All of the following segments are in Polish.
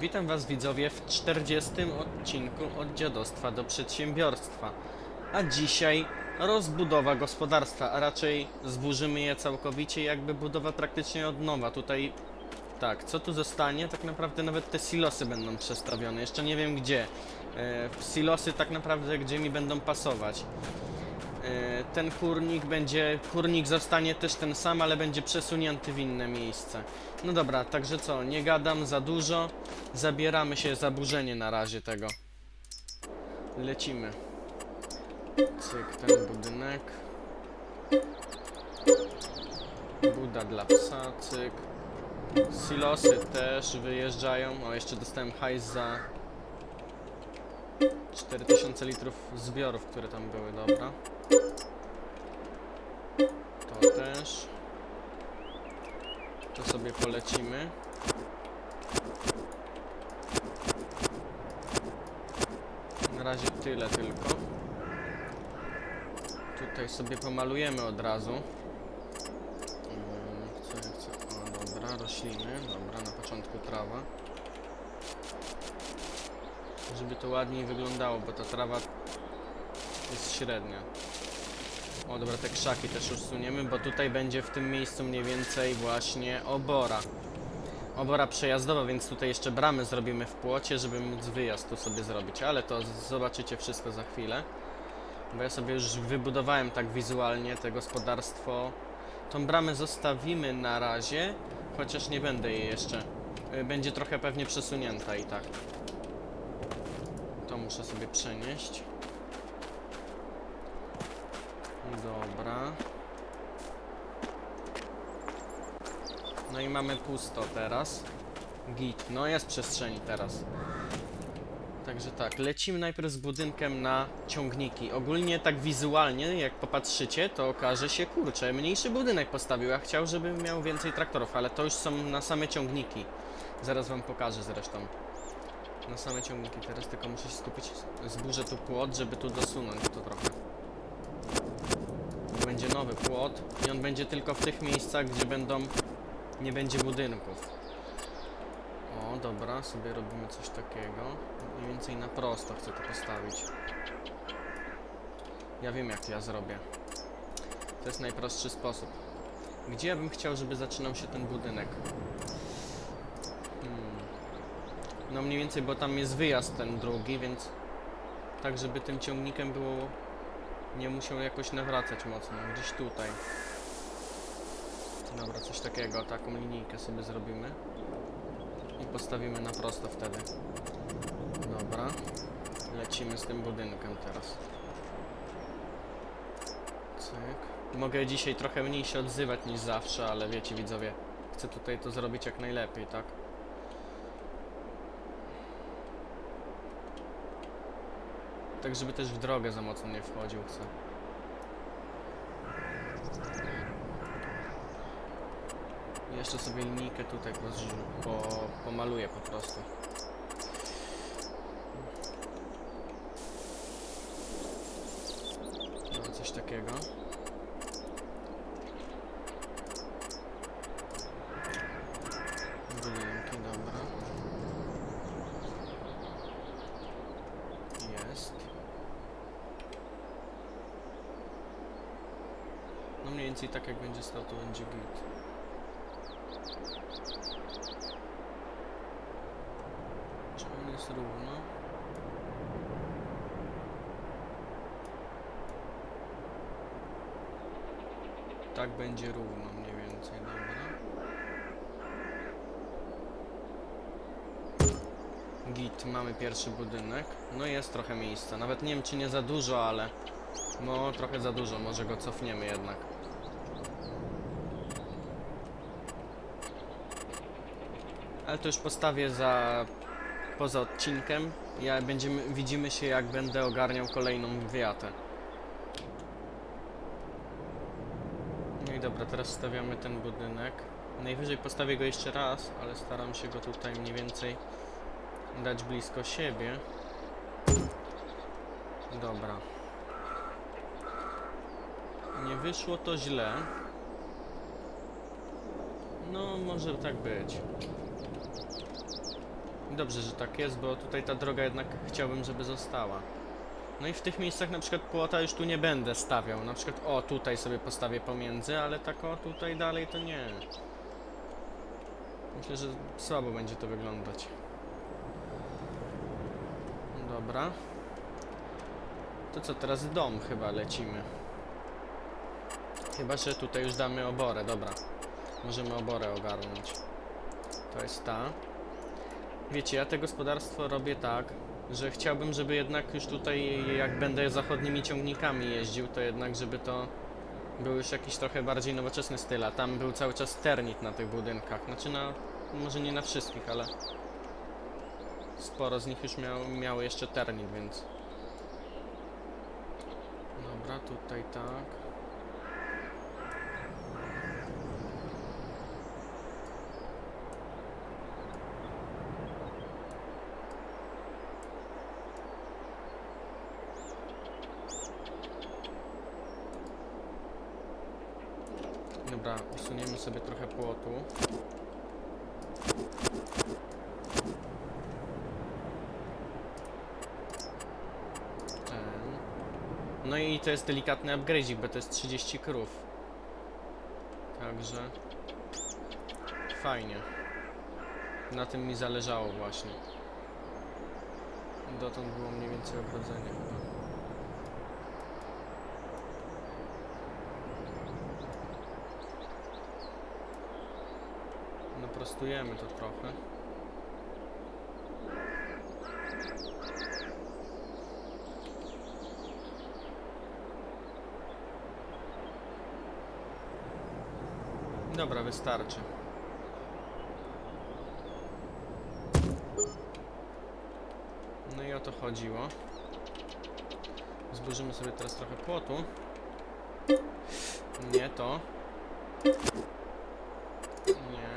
Witam Was widzowie w 40 odcinku od dziadostwa do przedsiębiorstwa. A dzisiaj rozbudowa gospodarstwa, a raczej zburzymy je całkowicie, jakby budowa praktycznie od nowa. Tutaj tak, co tu zostanie? Tak naprawdę nawet te silosy będą przestawione. Jeszcze nie wiem gdzie. E, silosy tak naprawdę gdzie mi będą pasować. Ten kurnik będzie, kurnik zostanie też ten sam, ale będzie przesunięty w inne miejsce. No dobra, także co, nie gadam za dużo, zabieramy się za burzenie na razie tego. Lecimy. Cyk, ten budynek. Buda dla psa, cyk. Silosy też wyjeżdżają. O, jeszcze dostałem hajs za 4000 litrów zbiorów, które tam były, dobra. Też. To sobie polecimy. Na razie tyle tylko. Tutaj sobie pomalujemy od razu. Mm, Co ja chcę? O, dobra, rośliny. Dobra, na początku trawa. Żeby to ładniej wyglądało, bo ta trawa jest średnia. O dobra, te krzaki też usuniemy, bo tutaj będzie w tym miejscu mniej więcej właśnie obora. Obora przejazdowa, więc tutaj jeszcze bramy zrobimy w płocie, żeby móc wyjazd tu sobie zrobić, ale to zobaczycie wszystko za chwilę. Bo ja sobie już wybudowałem tak wizualnie te gospodarstwo. Tą bramę zostawimy na razie, chociaż nie będę jej jeszcze. Y, Będzie trochę pewnie przesunięta i tak. To muszę sobie przenieść. Dobra. No i mamy pusto teraz. Git. No jest przestrzeni teraz. Także tak, lecimy najpierw z budynkiem na ciągniki. Ogólnie tak wizualnie, jak popatrzycie, to okaże się, kurczę, mniejszy budynek postawił, a chciał, żeby miał więcej traktorów, ale to już są na same ciągniki. Zaraz wam pokażę zresztą. Na same ciągniki, teraz tylko muszę się skupić. Zburzę tu płot, żeby tu dosunąć to trochę. Nowy płot i on będzie tylko w tych miejscach, gdzie będą nie będzie budynków. O, dobra, sobie robimy coś takiego. Mniej więcej na prosto chcę to postawić. Ja wiem jak ja zrobię. To jest najprostszy sposób. Gdzie ja bym chciał, żeby zaczynał się ten budynek? Hmm. No mniej więcej, bo tam jest wyjazd ten drugi, więc tak, żeby tym ciągnikiem było nie musiał jakoś nawracać mocno, gdzieś tutaj. Dobra, coś takiego, taką linijkę sobie zrobimy. I postawimy na prosto wtedy. Dobra. Lecimy z tym budynkiem teraz. Cyk. Mogę dzisiaj trochę mniej się odzywać niż zawsze, ale wiecie widzowie, chcę tutaj to zrobić jak najlepiej, tak? Tak, żeby też w drogę za mocno nie wchodził chcę. Jeszcze sobie linijkę tutaj pozrzu- po, pomaluję po prostu. No, coś takiego. Budynki, dobra. Jest. No mniej więcej tak jak będzie stał, to będzie git. Czy on jest równo? Tak będzie równo mniej więcej, dobra. Git, mamy pierwszy budynek. No jest trochę miejsca. Nawet nie wiem czy nie za dużo, ale no trochę za dużo, może go cofniemy jednak. Ale to już postawię za poza odcinkiem. Ja będziemy, widzimy się jak będę ogarniał kolejną wiatę. No i dobra, teraz stawiamy ten budynek. Najwyżej postawię go jeszcze raz, ale staram się go tutaj mniej więcej dać blisko siebie. Dobra. Nie wyszło to źle. No, może tak być. Dobrze, że tak jest, bo tutaj ta droga jednak chciałbym, żeby została. No i w tych miejscach na przykład płota już tu nie będę stawiał. Na przykład o tutaj sobie postawię pomiędzy, ale tak o tutaj dalej to nie. Myślę, że słabo będzie to wyglądać. Dobra. To co, teraz dom chyba lecimy. Chyba, że tutaj już damy oborę, dobra. Możemy oborę ogarnąć. To jest ta. Wiecie, ja te gospodarstwo robię tak, że chciałbym, żeby jednak już tutaj, jak będę zachodnimi ciągnikami jeździł, to jednak, żeby to był już jakiś trochę bardziej nowoczesny styl, a tam był cały czas ternit na tych budynkach. Znaczy na, może nie na wszystkich, ale sporo z nich już miał, miało jeszcze ternit, więc... Dobra, tutaj tak. Dobra, usuniemy sobie trochę płotu. Ten. No i to jest delikatny upgrade'ik, bo to jest 30 krów. Także... Fajnie. Na tym mi zależało właśnie. Dotąd było mniej więcej ogrodzenie Naprostujemy to trochę. Dobra, wystarczy. No i o to chodziło. Zburzymy sobie teraz trochę płotu. Nie to. Nie.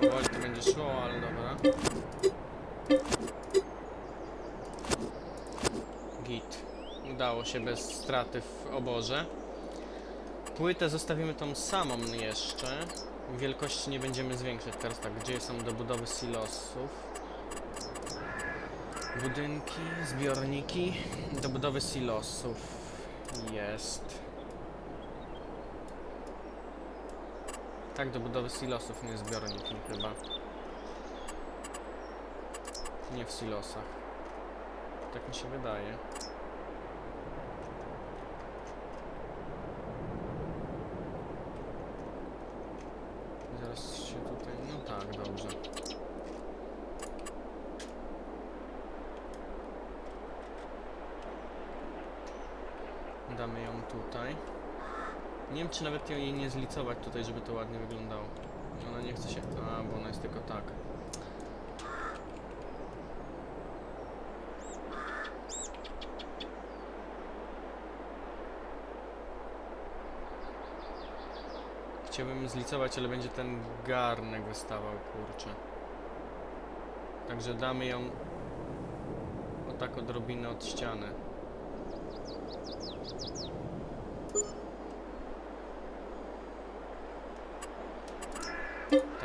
Powoli to będzie szło, ale dobra. Git. Udało się bez straty w oborze. Płytę zostawimy tą samą jeszcze. Wielkości nie będziemy zwiększać. Teraz tak, gdzie są do budowy silosów? Budynki, zbiorniki. Do budowy silosów jest. Tak, do budowy silosów, nie zbiorniki chyba. Nie w silosach. Tak mi się wydaje. Zaraz się tutaj... No tak, dobrze. Damy ją tutaj. Nie wiem, czy nawet jej nie zlicować tutaj, żeby to ładnie wyglądało. Ona nie chce się... A, bo ona jest tylko tak. Chciałbym zlicować, ale będzie ten garnek wystawał, kurczę. Także damy ją o tak odrobinę od ściany.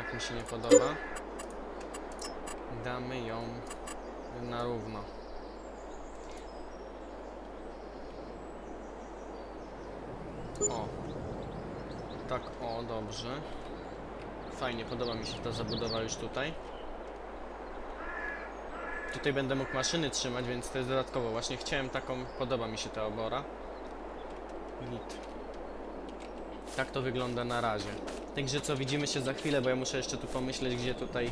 Tak mi się nie podoba. Damy ją na równo. O. Tak, o, dobrze. Fajnie, podoba mi się ta zabudowa już tutaj. Tutaj będę mógł maszyny trzymać, więc to jest dodatkowo. Właśnie chciałem taką, podoba mi się ta obora. Git. Tak to wygląda na razie. Także co, widzimy się za chwilę, bo ja muszę jeszcze tu pomyśleć, gdzie tutaj,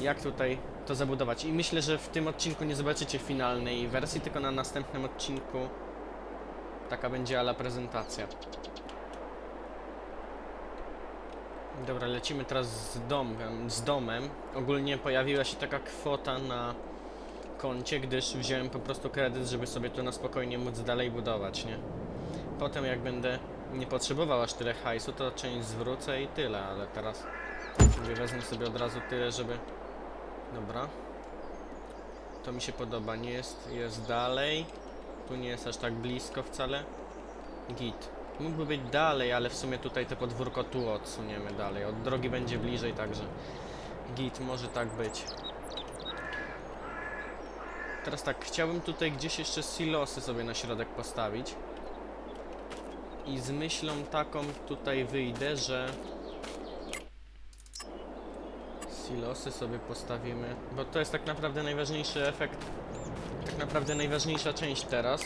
jak tutaj to zabudować. I myślę, że w tym odcinku nie zobaczycie finalnej wersji, tylko na następnym odcinku taka będzie ala prezentacja. Dobra, lecimy teraz z domem, z domem. Ogólnie pojawiła się taka kwota na koncie, gdyż wziąłem po prostu kredyt, żeby sobie tu na spokojnie móc dalej budować, nie? Potem jak będę nie potrzebował aż tyle hajsu, to część zwrócę i tyle, ale teraz mówię, wezmę sobie od razu tyle, żeby... Dobra. To mi się podoba, nie jest, jest dalej. Tu nie jest aż tak blisko wcale. Git. Mógłby być dalej, ale w sumie tutaj te podwórko tu odsuniemy dalej. Od drogi będzie bliżej, także Git, może tak być. Teraz tak, chciałbym tutaj gdzieś jeszcze silosy sobie na środek postawić. I z myślą taką tutaj wyjdę, że silosy sobie postawimy, bo to jest tak naprawdę najważniejszy efekt, tak naprawdę najważniejsza część teraz,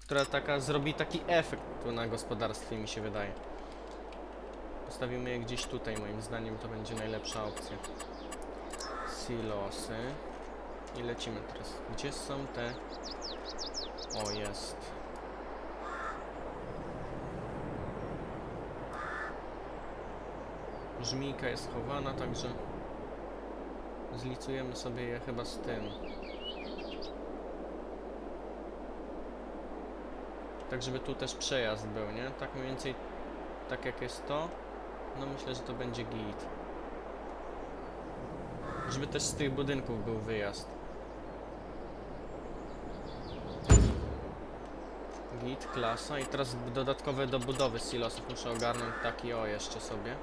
która taka zrobi taki efekt tu na gospodarstwie mi się wydaje. Postawimy je gdzieś tutaj, moim zdaniem to będzie najlepsza opcja. Silosy. I lecimy teraz. Gdzie są te... O, jest. Żmijka jest chowana, także zlicujemy sobie je chyba z tym. Tak, żeby tu też przejazd był, nie? Tak mniej więcej, tak jak jest to, no myślę, że to będzie git. Żeby też z tych budynków był wyjazd. Git, klasa i teraz dodatkowe dobudowy silosów muszę ogarnąć taki o jeszcze sobie.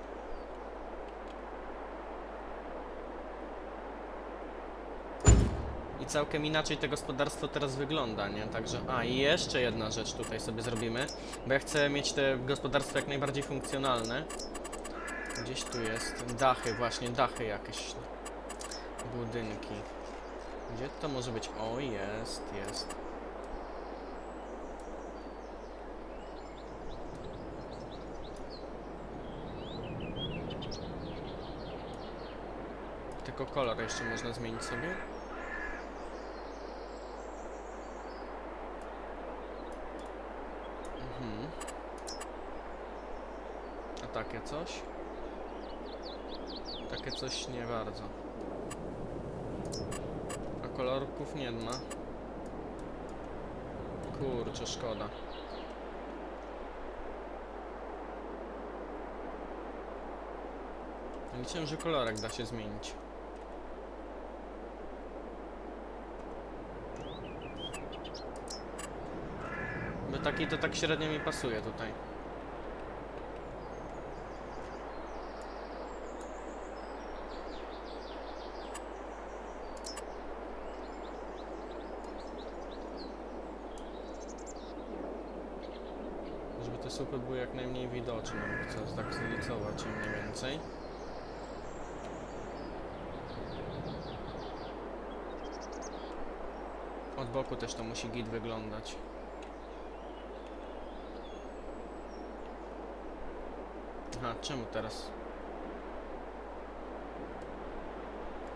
I całkiem inaczej to gospodarstwo teraz wygląda, nie? Także, a i jeszcze jedna rzecz tutaj sobie zrobimy, bo ja chcę mieć te gospodarstwo jak najbardziej funkcjonalne. Gdzieś tu jest dachy, właśnie dachy jakieś, budynki. Gdzie to może być? O, jest, jest. Tylko kolor jeszcze można zmienić sobie. Mhm. A takie coś? Takie coś nie bardzo. A kolorków nie ma. Kurczę, szkoda. Liczyłem, że kolorek da się zmienić. Bo taki to tak średnio mi pasuje tutaj. Żeby te słupy były jak najmniej widoczne, bo chcę tak zlicować je mniej więcej. Od boku też to musi git wyglądać. Aha, czemu teraz?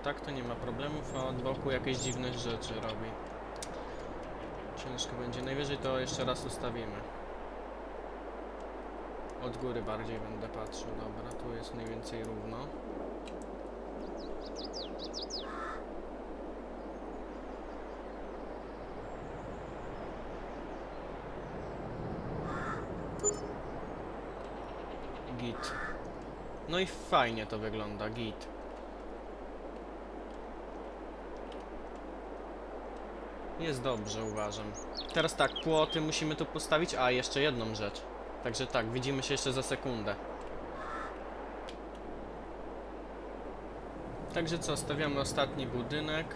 Tak to nie ma problemów, a od boku jakieś dziwne rzeczy robi. Ciężko będzie. Najwyżej to jeszcze raz ustawimy. Od góry bardziej będę patrzył. Dobra, tu jest mniej więcej równo. Git. No i fajnie to wygląda, git. Jest dobrze, uważam. Teraz tak, płoty musimy tu postawić, a jeszcze jedną rzecz. Także tak, widzimy się jeszcze za sekundę. Także co, stawiamy ostatni budynek.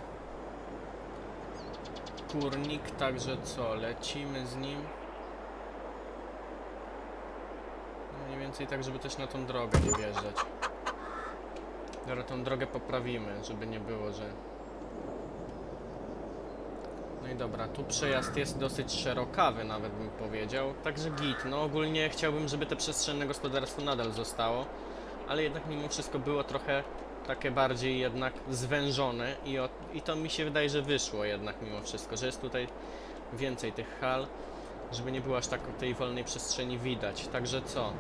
Kurnik, także co, lecimy z nim. No Mniej więcej tak, żeby też na tą drogę nie wjeżdżać. Dobra, tą drogę poprawimy, żeby nie było, że... No i dobra, tu przejazd jest dosyć szerokawy nawet bym powiedział. Także git, no ogólnie chciałbym, żeby te przestrzenne gospodarstwo nadal zostało. Ale jednak mimo wszystko było trochę takie bardziej jednak zwężone i, o, i to mi się wydaje, że wyszło jednak mimo wszystko, że jest tutaj więcej tych hal żeby nie było aż tak tej wolnej przestrzeni widać. Także co?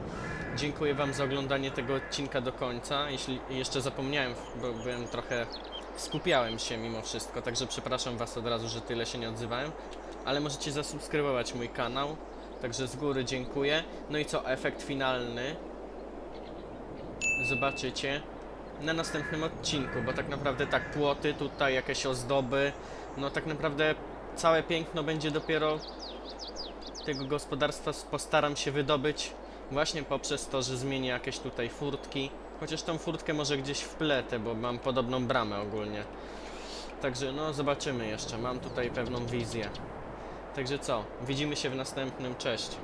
Dziękuję Wam za oglądanie tego odcinka do końca. Jeśli jeszcze zapomniałem, bo byłem trochę skupiałem się mimo wszystko, także przepraszam Was od razu, że tyle się nie odzywałem, ale możecie zasubskrybować mój kanał. Także z góry dziękuję. No i co? Efekt finalny zobaczycie na następnym odcinku, bo tak naprawdę tak płoty, tutaj jakieś ozdoby, no tak naprawdę całe piękno będzie dopiero tego gospodarstwa postaram się wydobyć właśnie poprzez to, że zmienię jakieś tutaj furtki Chociaż tą furtkę może gdzieś wpletę, bo mam podobną bramę ogólnie. Także no zobaczymy jeszcze, mam tutaj pewną wizję. Także co, widzimy się w następnym, cześć.